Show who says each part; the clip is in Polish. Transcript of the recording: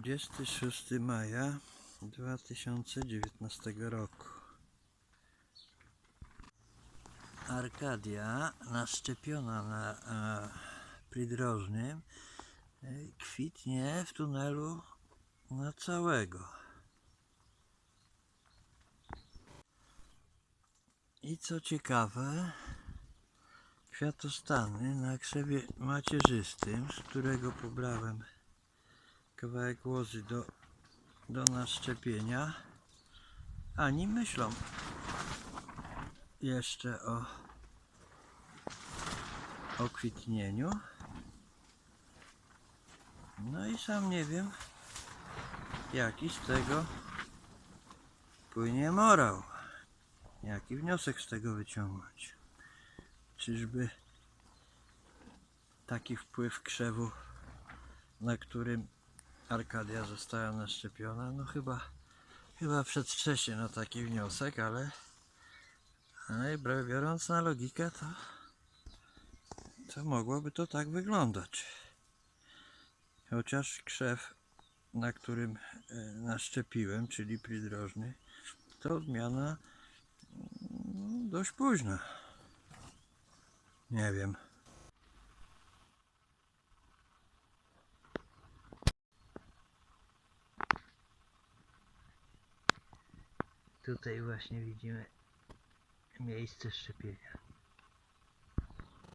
Speaker 1: 26 maja 2019 roku. Arkadia naszczepiona na e, pridrożnym e, kwitnie w tunelu na całego. I co ciekawe, kwiatostany na krzewie macierzystym, z którego pobrałem kawałek łozy do, do naszczepienia, ani myślą jeszcze o, o kwitnieniu. No i sam nie wiem, jaki z tego płynie morał. Jaki wniosek z tego wyciągnąć? Czyżby taki wpływ krzewu, na którym Arkadia została naszczepiona? No chyba, chyba przedwcześnie na taki wniosek, ale, ale biorąc na logikę, to, to mogłoby to tak wyglądać. Chociaż krzew, na którym e, naszczepiłem, czyli pridrożny, to odmiana mm, dość późna. Nie wiem. Tutaj właśnie widzimy miejsce szczepienia.